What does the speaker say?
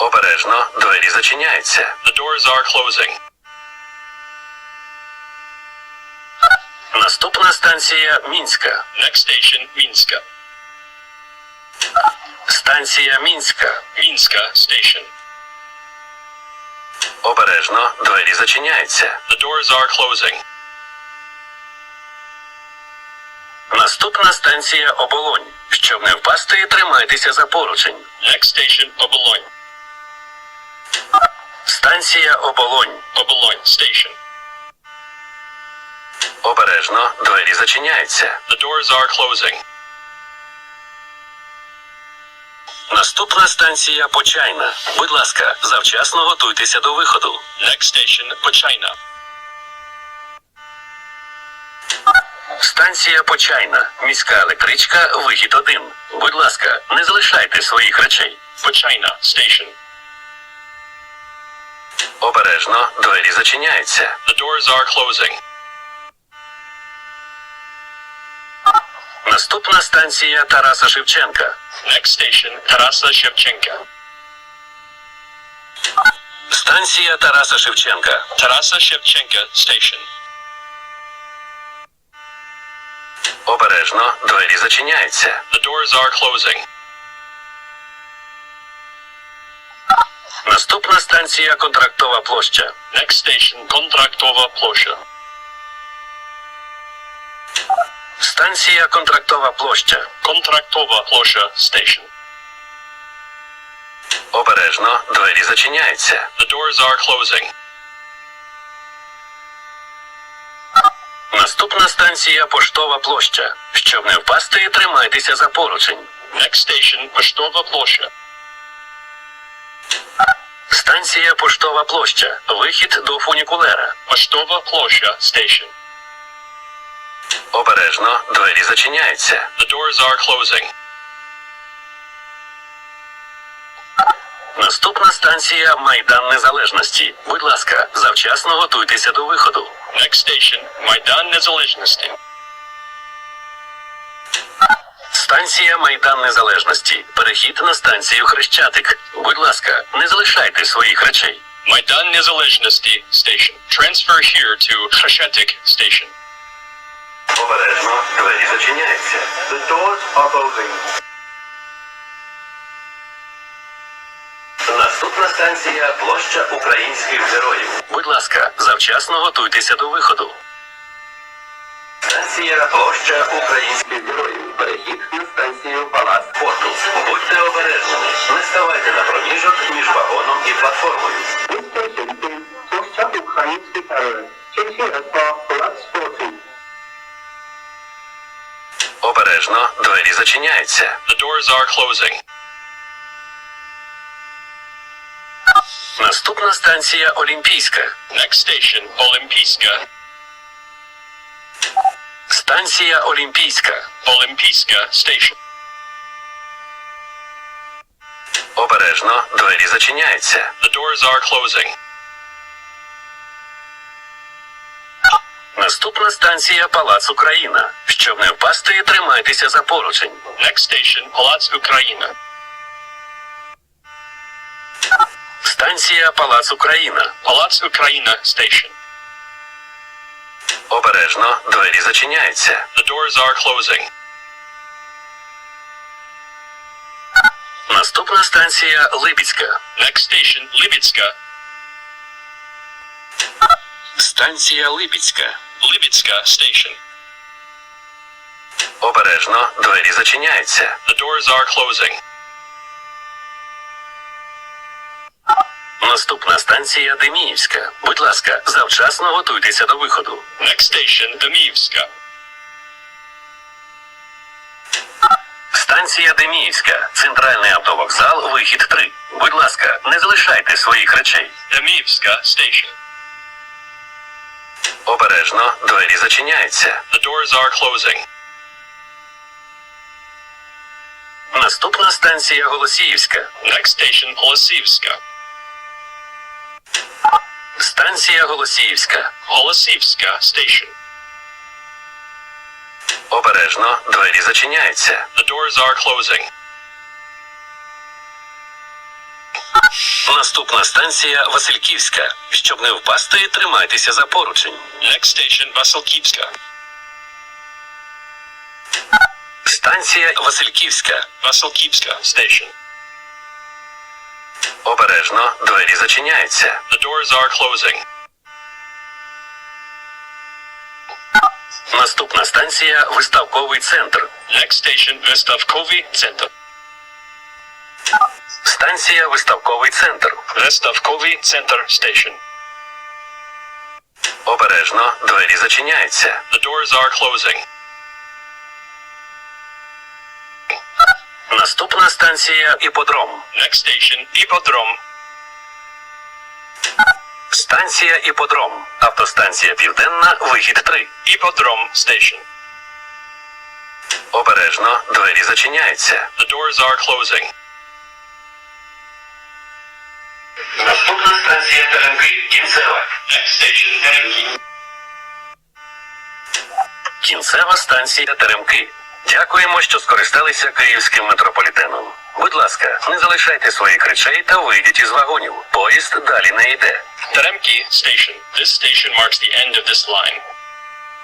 Обережно, двері зачиняються. The doors are closing. Наступна станція Мінська. Next station, Minska. Станція Мінська. Minska Station. Обережно, двері зачиняються. The doors are closing. Наступна станція Оболонь. Щоб не впасти, тримайтеся за поручень. Next station, Obolon. Станція Оболонь. Obolon Station. Обережно, двері зачиняються. The doors are closing. Наступна станція Почайна. Будь ласка, завчасно готуйтеся до виходу. Next station, Pachina. Станція Почайна. Міська електричка, вихід один. Будь ласка, не залишайте своїх речей. Pachina Station. Обережно, двері зачиняються. The doors are closing. Наступна станція Тараса Шевченка. Next station, Tarasa Shevchenka. Станція Тараса Шевченка. Tarasa Shevchenka Station. Обережно, двері зачиняються. The doors are closing. Наступна станція Контрактова площа. Next station, Kontraktova Plosha. Станція Контрактова площа. Kontraktova Plosha Station. Обережно, двері зачиняються. The doors are closing. Наступна станція Поштова площа. Щоб не впасти, тримайтеся за поручень. Next station, Pastova Plosha. Станція Поштова площа. Вихід до фунікулера. Pastova Plosha Station. Обережно, двері зачиняються. The doors are closing. Наступна станція Майдан Незалежності. Будь ласка, завчасно готуйтеся до виходу. Next station, Maidan Nezalezhnosti. Станція Майдан Незалежності. Перехід на станцію Хрещатик. Будь ласка, не залишайте своїх речей. Maidan Nezalezhnosti Station. Transfer here to Khashetik Station. Обережно, двері зачиняються. The doors are closing. Наступна станція площа українських героїв. Будь ласка, завчасно готуйтеся до виходу. Станція площа українських героїв. Перехід на станцію Палац спорту. Будьте обережними. Не ставайте на проміжок між вагоном і платформою. Площа Українських Героїв. Обережно, двері зачиняються. The doors are closing. Наступна станція Олімпійська. Next station, Olimpiska. Станція Олімпійська. Olimpiska Station. Обережно, двері зачиняються. The doors are closing. Наступна станція Палац Україна. Щоб не впасти, тримайтеся за поручень. Next station, Palats Ukraina. Станція Палац Україна. Palats Ukraina Station. Обережно, двері зачиняються. The doors are closing. Наступна станція Липецька. Next station, Libitska. Станція Липецька. Libitska Station. Обережно, двері зачиняються. The doors are closing. Наступна станція Деміївська. Будь ласка, завчасно готуйтеся до виходу. Next station, Demivska. Станція Деміївська. Центральний автовокзал, вихід 3. Будь ласка, не залишайте своїх речей. Demivska Station. Обережно, двері зачиняються. The doors are closing. Наступна станція Голосіївська. Next station, Holosivska. Станція Голосіївська. Holosivska Station. Обережно, двері зачиняються. The doors are closing. Наступна станція Васильківська. Щоб не впасти, тримайтеся за поручень. Next station, Vasilkivska. Станція Васильківська. Vasilkivska Station. Обережно, двері зачиняються. The doors are closing. Наступна станція Виставковий центр. Next station, Vystavkovy Center. Станція Виставковий центр. Vystavkovy Center Station. Обережно, двері зачиняються. The doors are closing. Наступна станція Іподром. Next station, Ipodrom. Станція Іподром. Автостанція Південна, вихід 3. Ipodrom Station. Обережно, двері зачиняються. The doors are closing. Наступна станція Теремки кінцева. Next station, Terenki. Кінцева станція Теремки. Дякуємо, що скористалися київським метрополітеном. Будь ласка, не залишайте своїх речей та вийдіть із вагонів. Поїзд далі не йде. Таремкі Station. This station marks the end of this line.